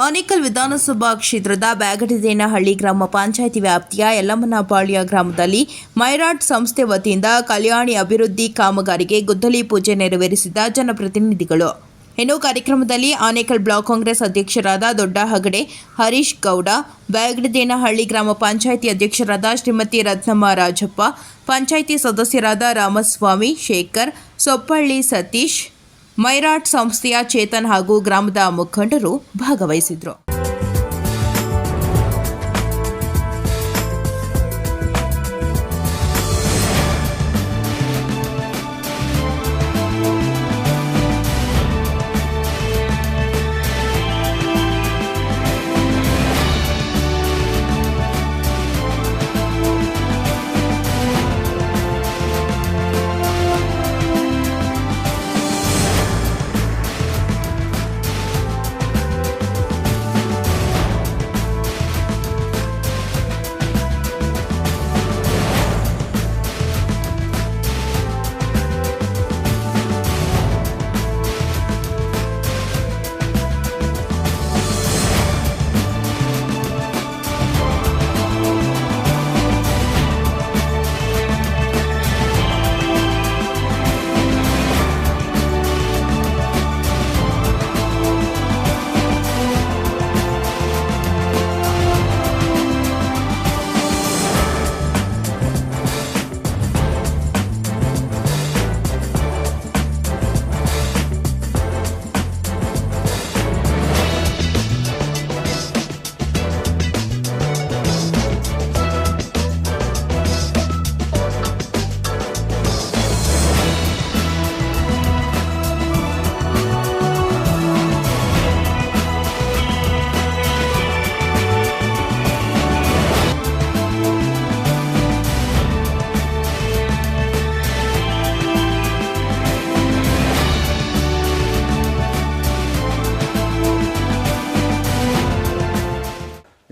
ಆನೇಕಲ್ ವಿಧಾನಸಭಾ ಕ್ಷೇತ್ರದ ಬ್ಯಾಗಟದೇನಹಳ್ಳಿ ಗ್ರಾಮ ಪಂಚಾಯಿತಿ ವ್ಯಾಪ್ತಿಯ ಯಲ್ಲಮ್ಮನಪಾಳ್ಯ ಗ್ರಾಮದಲ್ಲಿ ಮೈರಾಟ್ ಸಂಸ್ಥೆ ವತಿಯಿಂದ ಕಲ್ಯಾಣಿ ಅಭಿವೃದ್ಧಿ ಕಾಮಗಾರಿಗೆ ಗುದ್ದಲಿ ಪೂಜೆ ನೆರವೇರಿಸಿದ ಜನಪ್ರತಿನಿಧಿಗಳು. ಇನ್ನು ಕಾರ್ಯಕ್ರಮದಲ್ಲಿ ಆನೇಕಲ್ ಬ್ಲಾಕ್ ಕಾಂಗ್ರೆಸ್ ಅಧ್ಯಕ್ಷರಾದ ದೊಡ್ಡ ಹಗಡೆ ಹರೀಶ್ ಗೌಡ ಬ್ಯಾಗಡದೇನಹಳ್ಳಿ ಗ್ರಾಮ ಪಂಚಾಯಿತಿ ಅಧ್ಯಕ್ಷರಾದ ಶ್ರೀಮತಿ ರತ್ನಮ್ಮ ರಾಜಪ್ಪ, ಪಂಚಾಯಿತಿ ಸದಸ್ಯರಾದ ರಾಮಸ್ವಾಮಿ, ಶೇಖರ್, ಸೊಪ್ಪಳ್ಳಿ ಸತೀಶ್ ಮೈರಾಟ್ ಸಂಸ್ಥೆಯ ಚೇತನ್ ಹಾಗೂ ಗ್ರಾಮದ ಮುಖಂಡರು ಭಾಗವಹಿಸಿದ್ರು.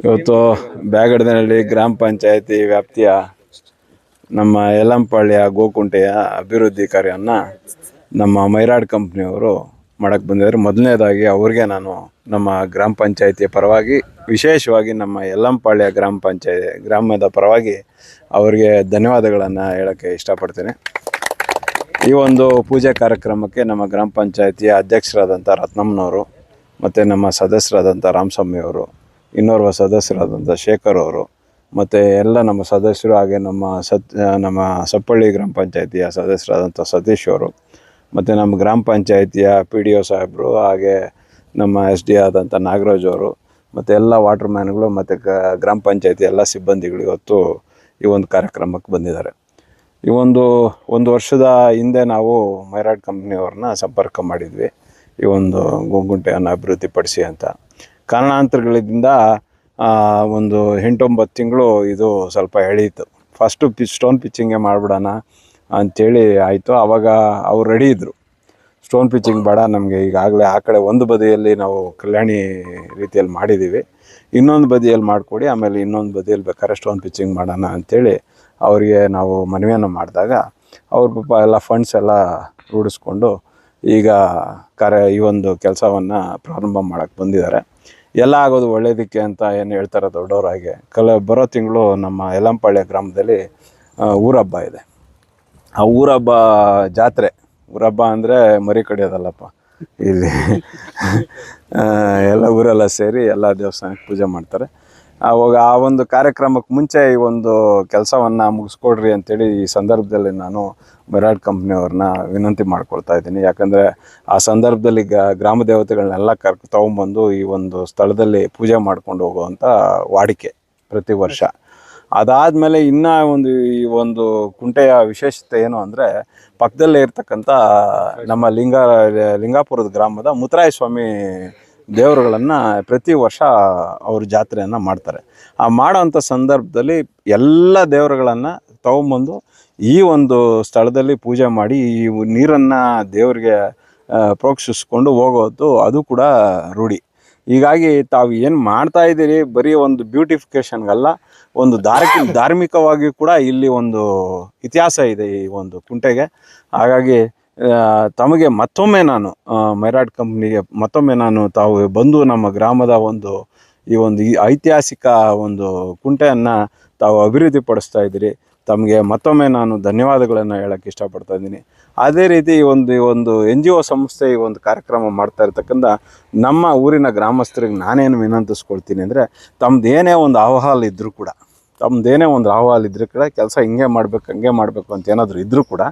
ಇವತ್ತು ಬ್ಯಾಗಡ್ದನಹಳ್ಳಿ ಗ್ರಾಮ ಪಂಚಾಯತಿ ವ್ಯಾಪ್ತಿಯ ನಮ್ಮ ಯಲಂಪಳ್ಳಿಯ ಗೋಕುಂಟೆಯ ಅಭಿವೃದ್ಧಿ ಕಾರ್ಯವನ್ನು ನಮ್ಮ ಮೈರಾಡ್ ಕಂಪ್ನಿಯವರು ಮಾಡಕ್ಕೆ ಬಂದಿದ್ದಾರೆ. ಮೊದಲನೇದಾಗಿ ಅವ್ರಿಗೆ ನಾನು ನಮ್ಮ ಗ್ರಾಮ ಪಂಚಾಯತಿಯ ಪರವಾಗಿ, ವಿಶೇಷವಾಗಿ ನಮ್ಮ ಯಲ್ಲಂಪಾಳ್ಯ ಗ್ರಾಮ ಪಂಚಾಯಿತಿ, ಗ್ರಾಮದ ಪರವಾಗಿ ಅವರಿಗೆ ಧನ್ಯವಾದಗಳನ್ನು ಹೇಳೋಕ್ಕೆ ಇಷ್ಟಪಡ್ತೀನಿ. ಈ ಒಂದು ಪೂಜೆ ಕಾರ್ಯಕ್ರಮಕ್ಕೆ ನಮ್ಮ ಗ್ರಾಮ ಪಂಚಾಯತಿಯ ಅಧ್ಯಕ್ಷರಾದಂಥ ರತ್ನಮ್ಮನವರು ಮತ್ತು ನಮ್ಮ ಸದಸ್ಯರಾದಂಥ ರಾಮಸ್ವಾಮಿಯವರು ಇನ್ನೋರ್ವ ಸದಸ್ಯರಾದಂಥ ಶೇಖರ್ ಅವರು, ಮತ್ತು ಎಲ್ಲ ನಮ್ಮ ಸದಸ್ಯರು ಹಾಗೆ ನಮ್ಮ ಸತ್ ನಮ್ಮ ಸಪ್ಪಳ್ಳಿ ಗ್ರಾಮ ಪಂಚಾಯಿತಿಯ ಸದಸ್ಯರಾದಂಥ ಸತೀಶ್ ಅವರು, ಮತ್ತು ನಮ್ಮ ಗ್ರಾಮ ಪಂಚಾಯಿತಿಯ ಪಿ ಡಿ ಒ ಸಾಹೇಬರು, ಹಾಗೆ ನಮ್ಮ ಎಸ್ ಡಿ ಆದಂಥ ನಾಗರಾಜ್ ಅವರು, ಮತ್ತು ಎಲ್ಲ ವಾಟರ್ ಮ್ಯಾನ್ಗಳು, ಮತ್ತು ಗ್ರಾಮ ಪಂಚಾಯಿತಿ ಎಲ್ಲ ಸಿಬ್ಬಂದಿಗಳು ಇವತ್ತು ಈ ಒಂದು ಕಾರ್ಯಕ್ರಮಕ್ಕೆ ಬಂದಿದ್ದಾರೆ. ಈ ಒಂದು ಒಂದು ವರ್ಷದ ಹಿಂದೆ ನಾವು ಮೈರಾಡ್ ಕಂಪ್ನಿಯವ್ರನ್ನ ಸಂಪರ್ಕ ಮಾಡಿದ್ವಿ. ಈ ಒಂದು ಗುಂಗುಂಟೆಯನ್ನು ಅಭಿವೃದ್ಧಿಪಡಿಸಿ ಅಂತ. ಕಾರಣಾಂತರಗಳಿಂದ ಒಂದು ಎಂಟೊಂಬತ್ತು ತಿಂಗಳು ಇದು ಸ್ವಲ್ಪ ಎಳೀತು ಫಸ್ಟು ಪಿ ಸ್ಟೋನ್ ಪಿಚ್ಚಿಂಗೇ ಮಾಡಿಬಿಡೋಣ ಅಂಥೇಳಿ ಆಯಿತು. ಆವಾಗ ಅವ್ರು ರೆಡಿ ಇದ್ದರು ಸ್ಟೋನ್ ಪಿಚ್ಚಿಂಗ್ ಬೇಡ, ನಮಗೆ ಈಗಾಗಲೇ ಆ ಕಡೆ ಒಂದು ಬದಿಯಲ್ಲಿ ನಾವು ಕಲ್ಯಾಣಿ ರೀತಿಯಲ್ಲಿ ಮಾಡಿದ್ದೀವಿ ಇನ್ನೊಂದು ಬದಿಯಲ್ಲಿ ಮಾಡಿಕೊಡಿ, ಆಮೇಲೆ ಇನ್ನೊಂದು ಬದಿಯಲ್ಲಿ ಬೇಕಾದ್ರೆ ಸ್ಟೋನ್ ಪಿಚ್ಚಿಂಗ್ ಮಾಡೋಣ ಅಂಥೇಳಿ ಅವರಿಗೆ ನಾವು ಮನವಿಯನ್ನು ಮಾಡಿದಾಗ ಅವ್ರ ಪಾಪ ಎಲ್ಲ ಫಂಡ್ಸ್ ಎಲ್ಲ ರೂಢಿಸ್ಕೊಂಡು ಈಗ ಕಾರ್ಯ, ಈ ಒಂದು ಕೆಲಸವನ್ನು ಪ್ರಾರಂಭ ಮಾಡೋಕ್ಕೆ ಬಂದಿದ್ದಾರೆ. ಎಲ್ಲ ಆಗೋದು ಒಳ್ಳೇದಕ್ಕೆ ಅಂತ ಏನು ಹೇಳ್ತಾರೆ ದೊಡ್ಡವರಾಗೆ ಕಲ ಬರೋ ತಿಂಗಳು ನಮ್ಮ ಯಲಂಪಾಳ್ಯ ಗ್ರಾಮದಲ್ಲಿ ಊರಹಬ್ಬ ಇದೆ. ಆ ಊರಹಬ್ಬ ಜಾತ್ರೆ ಊರಹಬ್ಬ ಅಂದರೆ ಮರಿ ಕಡಿಯೋದಲ್ಲಪ್ಪ. ಇಲ್ಲಿ ಎಲ್ಲ ಊರೆಲ್ಲ ಸೇರಿ ಎಲ್ಲ ದೇವಸ್ಥಾನಕ್ಕೆ ಪೂಜೆ ಮಾಡ್ತಾರೆ. ಆವಾಗ ಆ ಒಂದು ಕಾರ್ಯಕ್ರಮಕ್ಕೆ ಮುಂಚೆ ಈ ಒಂದು ಕೆಲಸವನ್ನು ಮುಗಿಸ್ಕೊಡ್ರಿ ಅಂತೇಳಿ ಈ ಸಂದರ್ಭದಲ್ಲಿ ನಾನು ಮೆರಾಡ್ ಕಂಪ್ನಿಯವ್ರನ್ನ ವಿನಂತಿ ಮಾಡ್ಕೊಳ್ತಾ ಇದ್ದೀನಿ. ಯಾಕಂದರೆ ಆ ಸಂದರ್ಭದಲ್ಲಿ ಗ, ಗ್ರಾಮ ದೇವತೆಗಳನ್ನೆಲ್ಲ ಕರ್ಕ ತೊಗೊಂಬಂದು ಈ ಒಂದು ಸ್ಥಳದಲ್ಲಿ ಪೂಜೆ ಮಾಡ್ಕೊಂಡು ಹೋಗುವಂಥ ವಾಡಿಕೆ ಪ್ರತಿ ವರ್ಷ. ಅದಾದಮೇಲೆ ಇನ್ನೂ ಒಂದು ಈ ಒಂದು ಕುಂಟೆಯ ವಿಶೇಷತೆ ಏನು ಅಂದರೆ ಪಕ್ಕದಲ್ಲೇ ಇರ್ತಕ್ಕಂಥ ನಮ್ಮ ಲಿಂಗ, ಲಿಂಗಾಪುರದ ಗ್ರಾಮದ ಮುತ್ತರಾಯ ಸ್ವಾಮಿ ದೇವರುಗಳನ್ನು ಪ್ರತಿ ವರ್ಷ ಅವರು ಜಾತ್ರೆಯನ್ನು ಮಾಡ್ತಾರೆ. ಆ ಮಾಡೋವಂಥ ಸಂದರ್ಭದಲ್ಲಿ ಎಲ್ಲ ದೇವರುಗಳನ್ನು ತಗೊಂಬಂದು ಈ ಒಂದು ಸ್ಥಳದಲ್ಲಿ ಪೂಜೆ ಮಾಡಿ ಈ ನೀರನ್ನು ದೇವರಿಗೆ ಪ್ರೋಕ್ಷಿಸ್ಕೊಂಡು ಹೋಗೋದು ಅದು ಕೂಡ ರೂಢಿ. ಹೀಗಾಗಿ ತಾವು ಏನು ಮಾಡ್ತಾ ಇದ್ದೀರಿ ಬರೀ ಒಂದು ಬ್ಯೂಟಿಫಿಕೇಷನ್ಗಲ್ಲ, ಒಂದು ಧಾರ್ಮಿಕ, ಧಾರ್ಮಿಕವಾಗಿ ಕೂಡ ಇಲ್ಲಿ ಒಂದು ಇತಿಹಾಸ ಇದೆ ಈ ಒಂದು ಕುಂಟೆಗೆ. ಹಾಗಾಗಿ ತಮಗೆ ಮತ್ತೊಮ್ಮೆ ನಾನು ಮೈರಾಡ್ ಕಂಪ್ನಿಗೆ ಮತ್ತೊಮ್ಮೆ ನಾನು ತಾವು ಬಂದು ನಮ್ಮ ಗ್ರಾಮದ ಒಂದು, ಈ ಒಂದು ಈ ಐತಿಹಾಸಿಕ ಒಂದು ಕುಂಟೆಯನ್ನು ತಾವು ಅಭಿವೃದ್ಧಿ ಪಡಿಸ್ತಾ ಇದ್ದೀರಿ. ತಮಗೆ ಮತ್ತೊಮ್ಮೆ ನಾನು ಧನ್ಯವಾದಗಳನ್ನು ಹೇಳೋಕ್ಕೆ ಇಷ್ಟಪಡ್ತಾ ಇದ್ದೀನಿ. ಅದೇ ರೀತಿ ಈ ಒಂದು ಈ ಒಂದು ಎನ್ ಜಿ ಒ ಸಂಸ್ಥೆ ಈ ಒಂದು ಕಾರ್ಯಕ್ರಮ ಮಾಡ್ತಾ ಇರ್ತಕ್ಕಂಥ ನಮ್ಮ ಊರಿನ ಗ್ರಾಮಸ್ಥರಿಗೆ ನಾನೇನು ವಿನಂತಿಸ್ಕೊಳ್ತೀನಿ ಅಂದರೆ ತಮ್ಮದು ಏನೇ ಒಂದು ಅಹವಾಲು ಇದ್ದರೂ ಕೂಡ ತಮ್ಮದೇನೇ ಒಂದು ಅಹವಾಲು ಇದ್ದರೂ ಕೂಡ, ಕೆಲಸ ಹಿಂಗೆ ಮಾಡಬೇಕು, ಹಂಗೆ ಮಾಡಬೇಕು ಅಂತ ಏನಾದರೂ ಇದ್ದರೂ ಕೂಡ,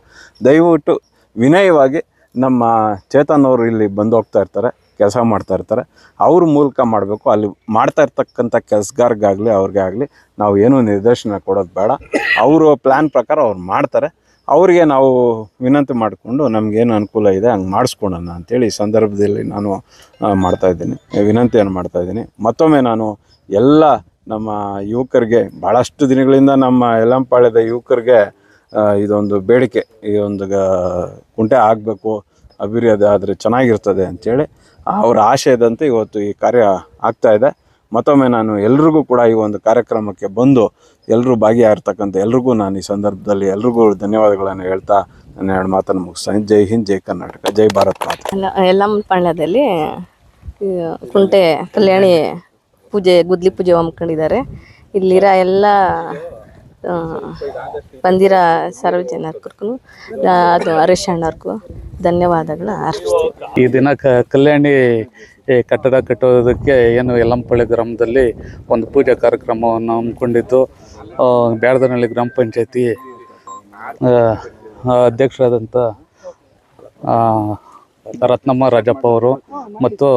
ದಯವಿಟ್ಟು ವಿನಯವಾಗಿ ನಮ್ಮ ಚೇತನ್ ಅವರು ಇಲ್ಲಿ ಬಂದು ಹೋಗ್ತಾ ಇರ್ತಾರೆ, ಕೆಲಸ ಮಾಡ್ತಾ ಇರ್ತಾರೆ. ಅವ್ರ ಮೂಲಕ ಮಾಡಬೇಕು. ಅಲ್ಲಿ ಮಾಡ್ತಾ ಇರ್ತಕ್ಕಂಥ ಕೆಲಸಗಾರ್ಗಾಗಲಿ, ಅವ್ರಿಗೆ ಆಗಲಿ ನಾವು ಏನೂ ನಿರ್ದೇಶನ ಕೊಡೋದು ಬೇಡ. ಅವರು ಪ್ಲ್ಯಾನ್ ಪ್ರಕಾರ ಅವ್ರು ಮಾಡ್ತಾರೆ. ಅವರಿಗೆ ನಾವು ವಿನಂತಿ ಮಾಡಿಕೊಂಡು ನಮಗೇನು ಅನುಕೂಲ ಇದೆ ಹಂಗೆ ಮಾಡಿಸ್ಕೊಳೋಣ ಅಂತೇಳಿ ಈ ಸಂದರ್ಭದಲ್ಲಿ ನಾನು ಮಾಡ್ತಾಯಿದ್ದೀನಿ ವಿನಂತಿಯನ್ನು ಮಾಡ್ತಾಯಿದ್ದೀನಿ ಮತ್ತೊಮ್ಮೆ ನಾನು ಎಲ್ಲ ನಮ್ಮ ಯುವಕರಿಗೆ ಭಾಳಷ್ಟು ದಿನಗಳಿಂದ ನಮ್ಮ ಯಲಂಪಾಳ್ಯದ ಯುವಕರಿಗೆ ಇದೊಂದು ಬೇಡಿಕೆ. ಈ ಒಂದು ಕುಂಟೆ ಆಗಬೇಕು ಅಭಿವೃದ್ಧಿ ಆದರೆ ಚೆನ್ನಾಗಿರ್ತದೆ ಅಂತೇಳಿ ಅವರ ಆಶಯದಂತೆ ಇವತ್ತು ಈ ಕಾರ್ಯ ಆಗ್ತಾ ಇದೆ. ಮತ್ತೊಮ್ಮೆ ನಾನು ಎಲ್ರಿಗೂ ಕೂಡ ಈ ಒಂದು ಕಾರ್ಯಕ್ರಮಕ್ಕೆ ಬಂದು ಎಲ್ಲರೂ ಭಾಗಿಯಾಗಿರ್ತಕ್ಕಂಥ ಎಲ್ರಿಗೂ ನಾನು ಈ ಸಂದರ್ಭದಲ್ಲಿ ಎಲ್ರಿಗೂ ಧನ್ಯವಾದಗಳನ್ನು ಹೇಳ್ತಾ ನನ್ನ ಎರಡು ಮಾತನ್ನು ಮುಗಿಸ್ತಾನೆ ಜೈ ಹಿಂದ್, ಜೈ ಕರ್ನಾಟಕ, ಜೈ ಭಾರತ್ ಎಲ್ಲ ಯಲ್ಲಮ್ಮಪಾಳ್ಯದಲ್ಲಿ ಈ ಕುಂಟೆ ಕಲ್ಯಾಣಿ ಪೂಜೆ, ಗುದ್ಲಿ ಪೂಜೆ ಹಮ್ಮಿಕೊಂಡಿದ್ದಾರೆ. ಇಲ್ಲಿರೋ ಎಲ್ಲ ಬಂದಿರೋ ಸಾರ್ವಜನಿಕರಿಗೂ ಅದು ಹರೀಶ್ ಅಣ್ಣವ್ರಿಗೂ ಅರ್ಪಿಸ್ತೀವಿ ಈ ದಿನ ಕಲ್ಯಾಣಿ ಕಟ್ಟಡ ಕಟ್ಟೋದಕ್ಕೆ ಏನು ಯಲ್ಲಂಪಳ್ಳಿ ಗ್ರಾಮದಲ್ಲಿ ಒಂದು ಪೂಜಾ ಕಾರ್ಯಕ್ರಮವನ್ನು ಹಮ್ಮಿಕೊಂಡಿದ್ದು ಬ್ಯಾಡದನಹಳ್ಳಿ ಗ್ರಾಮ ಪಂಚಾಯತಿ ಅಧ್ಯಕ್ಷರಾದಂಥ ರತ್ನಮ್ಮ ರಾಜಪ್ಪ ಅವರು ಮತ್ತು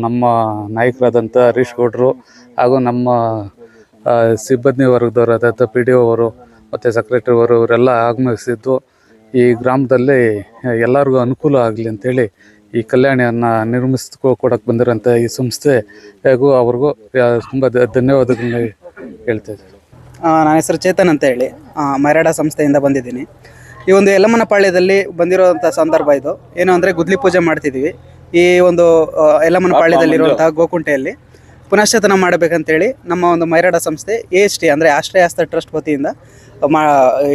ನಮ್ಮ ನಾಯಕರಾದಂಥ ಹರೀಶ್ ಗೌಡರು ಹಾಗೂ ನಮ್ಮ ಸಿಬ್ಬಂದಿ ವರ್ಗದವರಾದಂಥ ಪಿ ಡಿ ಅವರು ಮತ್ತು ಸೆಕ್ರೆಟ್ರಿ ಅವರು ಇವರೆಲ್ಲ ಆಗಮಿಸಿದ್ದು ಈ ಗ್ರಾಮದಲ್ಲಿ ಎಲ್ಲರಿಗೂ ಅನುಕೂಲ ಆಗಲಿ ಅಂತೇಳಿ ಈ ಕಲ್ಯಾಣಿಯನ್ನು ನಿರ್ಮಿಸ್ಕೊ ಕೊಡಕ್ಕೆ ಬಂದಿರೋಂಥ ಈ ಸಂಸ್ಥೆ ಹಾಗೂ ಅವ್ರಿಗೂ ತುಂಬ ಧನ್ಯವಾದಗಳನ್ನ ಹೇಳ್ತಾ ಇದ್ದೀನಿ. ಆ, ನನ್ನ ಹೆಸರು ಚೇತನ್ ಅಂತ ಹೇಳಿ. ಮರಾಡ ಸಂಸ್ಥೆಯಿಂದ ಬಂದಿದ್ದೀನಿ. ಈ ಒಂದು ಯಲ್ಲಮ್ಮನ ಪಾಳ್ಯದಲ್ಲಿ ಸಂದರ್ಭ ಇದು. ಏನು ಅಂದರೆ ಗುದ್ಲಿ ಪೂಜೆ ಮಾಡ್ತಿದ್ದೀವಿ. ಈ ಒಂದು ಯಲ್ಲಮ್ಮನ ಪಾಳ್ಯದಲ್ಲಿರುವಂತಹ ಗೋಕುಂಟೆಯಲ್ಲಿ. ಪುನಶ್ಚೇತನ ಮಾಡಬೇಕಂತೇಳಿ ನಮ್ಮ ಒಂದು ಮೈರಾಡ ಸಂಸ್ಥೆ ಎ ಎಸ್ ಟಿ ಅಂದರೆ ಆಶ್ರಯಾಸ್ತ ಟ್ರಸ್ಟ್ ವತಿಯಿಂದ ಮಾ,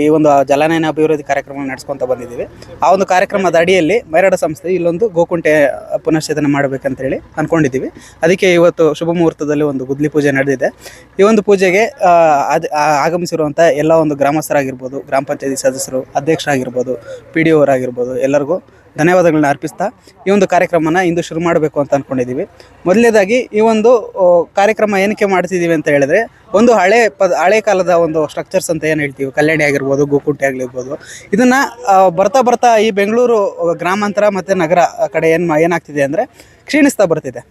ಈ ಒಂದು ಜಲಾನಯನ ಅಭಿವೃದ್ಧಿ ಕಾರ್ಯಕ್ರಮ ನಡೆಸ್ಕೊಂತ ಬಂದಿದ್ದೀವಿ. ಆ ಒಂದು ಕಾರ್ಯಕ್ರಮದ ಅಡಿಯಲ್ಲಿ ಮೈರಾಡ ಸಂಸ್ಥೆ ಇಲ್ಲೊಂದು ಗೋಕುಂಟೆ ಪುನಶ್ಚೇತನ ಮಾಡಬೇಕಂತೇಳಿ ಅಂದ್ಕೊಂಡಿದ್ದೀವಿ ಅದಕ್ಕೆ ಇವತ್ತು ಶುಭ ಮುಹೂರ್ತದಲ್ಲಿ ಒಂದು ಗುದ್ಲಿ ಪೂಜೆ ನಡೆದಿದೆ. ಈ ಒಂದು ಪೂಜೆಗೆ ಅದು ಆಗಮಿಸಿರುವಂಥ ಎಲ್ಲ ಒಂದು ಗ್ರಾಮಸ್ಥರಾಗಿರ್ಬೋದು, ಗ್ರಾಮ ಪಂಚಾಯತಿ ಸದಸ್ಯರು, ಅಧ್ಯಕ್ಷರಾಗಿರ್ಬೋದು ಪಿ ಡಿ ಅವರಾಗಿರ್ಬೋದು ಎಲ್ಲರಿಗೂ ಧನ್ಯವಾದಗಳನ್ನ ಅರ್ಪಿಸ್ತಾ ಈ ಒಂದು ಕಾರ್ಯಕ್ರಮನ ಇಂದು ಶುರು ಮಾಡಬೇಕು ಅಂತ ಅಂದ್ಕೊಂಡಿದ್ದೀವಿ ಮೊದಲನೇದಾಗಿ ಈ ಒಂದು ಕಾರ್ಯಕ್ರಮ ಏನಕ್ಕೆ ಮಾಡ್ತಿದ್ದೀವಿ ಅಂತ ಹೇಳಿದ್ರೆ, ಒಂದು ಹಳೆ ಪದ, ಹಳೆ ಕಾಲದ ಒಂದು ಸ್ಟ್ರಕ್ಚರ್ಸ್ ಅಂತ ಏನು ಹೇಳ್ತೀವಿ? ಕಲ್ಯಾಣಿ ಆಗಿರ್ಬೋದು, ಗೋಕುಂಟೆ ಆಗಿರ್ಬೋದು. ಇದನ್ನು ಬರ್ತಾ ಬರ್ತಾ ಈ ಬೆಂಗಳೂರು ಗ್ರಾಮಾಂತರ ಮತ್ತು ನಗರ ಕಡೆ ಏನು ಏನಾಗ್ತಿದೆ ಅಂದರೆ ಕ್ಷೀಣಿಸ್ತಾ ಬರ್ತಿದೆ.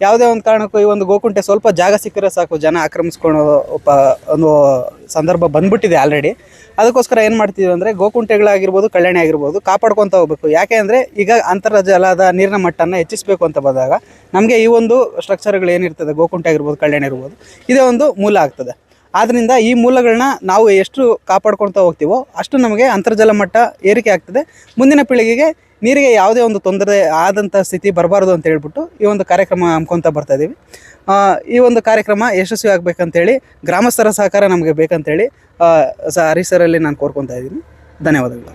ಯಾವುದೇ ಒಂದು ಕಾರಣಕ್ಕೂ ಈ ಒಂದು ಗೋಕುಂಟೆ ಸ್ವಲ್ಪ ಜಾಗ ಸಿಕ್ಕರೆ ಸಾಕು, ಜನ ಆಕ್ರಮಿಸ್ಕೊಳ್ಳೋ ಒಂದು ಸಂದರ್ಭ ಬಂದ್ಬಿಟ್ಟಿದೆ ಆಲ್ರೆಡಿ ಅದಕ್ಕೋಸ್ಕರ ಏನು ಮಾಡ್ತೀವಿ ಅಂದರೆ ಗೋಕುಂಟೆಗಳಾಗಿರ್ಬೋದು, ಕಲ್ಯಾಣಿ ಆಗಿರ್ಬೋದು ಕಾಪಾಡ್ಕೊತ ಹೋಗ್ಬೇಕು. ಯಾಕೆ ಅಂದರೆ ಈಗ ಅಂತರ್ಜಲದ ನೀರಿನ ಮಟ್ಟನ ಹೆಚ್ಚಿಸಬೇಕು ಅಂತ ಬಂದಾಗ ನಮಗೆ ಈ ಒಂದು ಸ್ಟ್ರಕ್ಚರ್ಗಳು ಏನಿರ್ತದೆ, ಗೋಕುಂಟೆ ಆಗಿರ್ಬೋದು, ಕಲ್ಯಾಣಿ ಇರ್ಬೋದು ಇದೇ ಒಂದು ಮೂಲ ಆಗ್ತದೆ. ಆದ್ದರಿಂದ ಈ ಮೂಲಗಳನ್ನ ನಾವು ಎಷ್ಟು ಕಾಪಾಡ್ಕೊಳ್ತಾ ಹೋಗ್ತೀವೋ ಅಷ್ಟು ನಮಗೆ ಅಂತರ್ಜಲ ಮಟ್ಟ ಏರಿಕೆ ಆಗ್ತದೆ. ಮುಂದಿನ ಪೀಳಿಗೆಗೆ ನೀರಿಗೆ ಯಾವುದೇ ಒಂದು ತೊಂದರೆ ಆದಂಥ ಸ್ಥಿತಿ ಬರಬಾರ್ದು ಅಂತ ಹೇಳ್ಬಿಟ್ಟು ಈ ಒಂದು ಕಾರ್ಯಕ್ರಮ ಹಮ್ಕೊತ ಬರ್ತಾ ಇದ್ದೀವಿ ಈ ಒಂದು ಕಾರ್ಯಕ್ರಮ ಯಶಸ್ವಿ ಆಗಬೇಕಂತೇಳಿ, ಗ್ರಾಮಸ್ಥರ ಸಹಕಾರ ನಮಗೆ ಬೇಕಂತೇಳಿ ಸ ಅರೀಶ್ಸರಲ್ಲಿ ನಾನು ಕೋರ್ಕೊತಾ ಇದ್ದೀನಿ. ಧನ್ಯವಾದಗಳು.